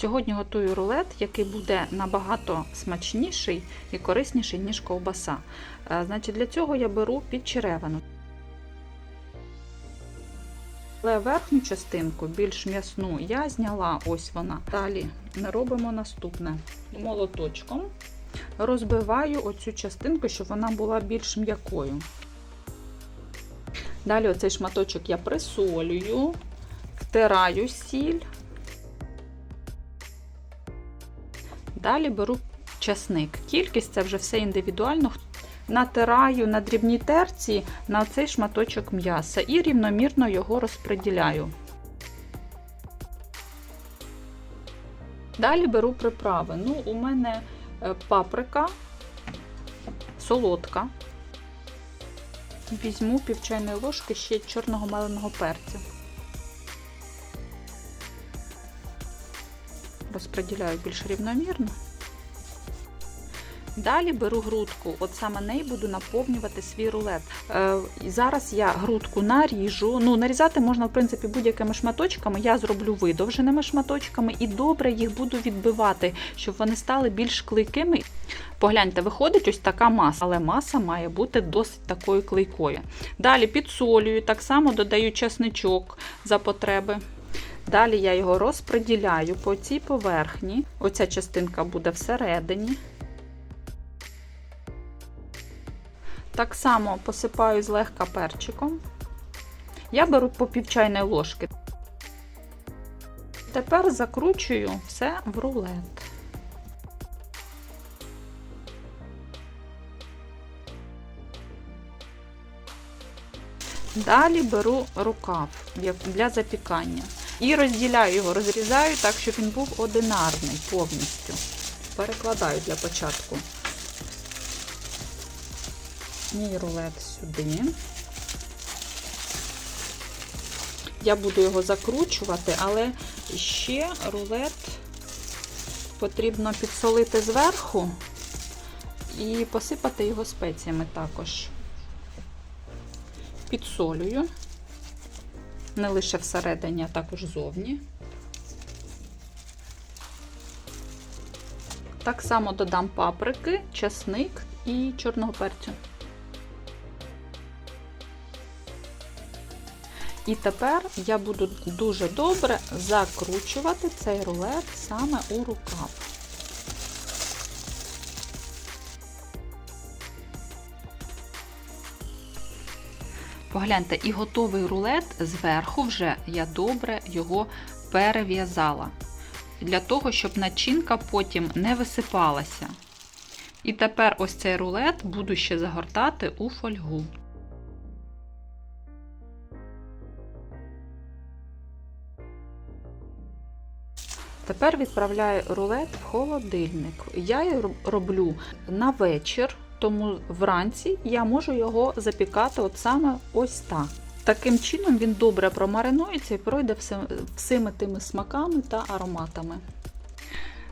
Сьогодні готую рулет, який буде набагато смачніший і корисніший, ніж ковбаса. Е, Значить, для цього я беру підчеревину. Але верхню частинку, більш м'ясну, я зняла, ось вона. Далі робимо наступне. Молоточком розбиваю оцю частинку, щоб вона була більш м'якою. Далі оцей шматочок я присолюю, втираю сіль. Далі беру часник. Кількість це вже все індивідуально. Натираю на дрібній терці на цей шматочок м'яса і рівномірно його розподіляю. Далі беру приправи. Ну, у мене е, паприка, солодка. Візьму пів чайної ложки ще чорного меленого перцю. Розподіляю більш рівномірно. Далі беру грудку, от саме неї буду наповнювати свій рулет. Е, зараз я грудку наріжу. Ну, нарізати можна, в принципі, будь-якими шматочками. Я зроблю видовженими шматочками і добре їх буду відбивати, щоб вони стали більш клейкими. Погляньте, виходить ось така маса, але маса має бути досить такою клейкою. Далі підсолюю, так само додаю чесничок за потреби. Далі я його розподіляю по цій поверхні. Оця частинка буде всередині. Так само посипаю злегка перчиком. Я беру по пів чайної ложки. Тепер закручую все в рулет. Далі беру рукав для запікання і розділяю його, розрізаю так, щоб він був одинарний повністю. Перекладаю для початку мій рулет сюди. Я буду його закручувати, але ще рулет потрібно підсолити зверху і посипати його спеціями також. Підсолюю, не лише всередині, а також зовні. Так само додам паприки, часник і чорного перцю. І тепер я буду дуже добре закручувати цей рулет саме у рукав. Погляньте, і готовий рулет зверху вже я добре його перев'язала. Для того, щоб начинка потім не висипалася. І тепер ось цей рулет буду ще загортати у фольгу. Тепер відправляю рулет в холодильник. Я його роблю на вечір, тому вранці я можу його запікати от саме ось так. Таким чином він добре промаринується і пройде всіми тими смаками та ароматами.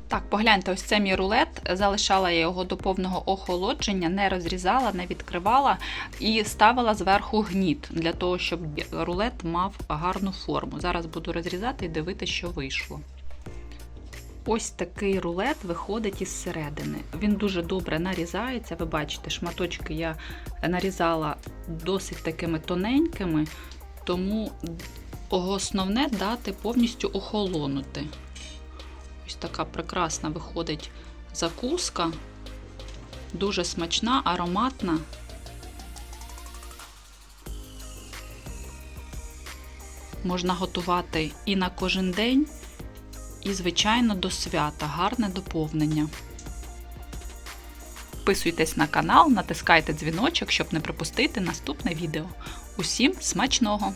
Так, погляньте, ось це мій рулет. Залишала я його до повного охолодження, не розрізала, не відкривала і ставила зверху гніт, для того, щоб рулет мав гарну форму. Зараз буду розрізати і дивитися, що вийшло. Ось такий рулет виходить із середини. Він дуже добре нарізається. Ви бачите, шматочки я нарізала досить такими тоненькими, тому основне дати повністю охолонути. Ось така прекрасна виходить закуска, дуже смачна, ароматна. Можна готувати і на кожен день. І, звичайно, до свята гарне доповнення. Підписуйтесь на канал, натискайте дзвіночок, щоб не пропустити наступне відео. Усім смачного!